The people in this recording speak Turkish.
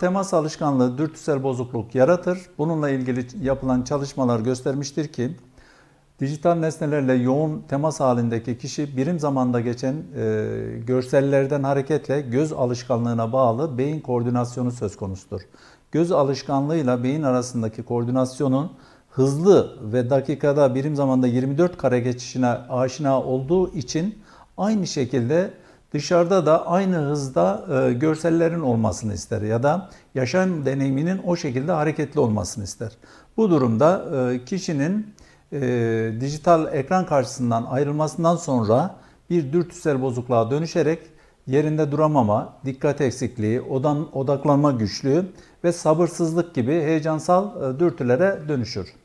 Temas alışkanlığı dürtüsel bozukluk yaratır. Bununla ilgili yapılan çalışmalar göstermiştir ki dijital nesnelerle yoğun temas halindeki kişi birim zamanda geçen e, görsellerden hareketle göz alışkanlığına bağlı beyin koordinasyonu söz konusudur. Göz alışkanlığıyla beyin arasındaki koordinasyonun hızlı ve dakikada birim zamanda 24 kare geçişine aşina olduğu için aynı şekilde dışarıda da aynı hızda e, görsellerin olmasını ister ya da yaşam deneyiminin o şekilde hareketli olmasını ister. Bu durumda e, kişinin e, dijital ekran karşısından ayrılmasından sonra bir dürtüsel bozukluğa dönüşerek yerinde duramama, dikkat eksikliği, odan, odaklanma güçlüğü ve sabırsızlık gibi heyecansal e, dürtülere dönüşür.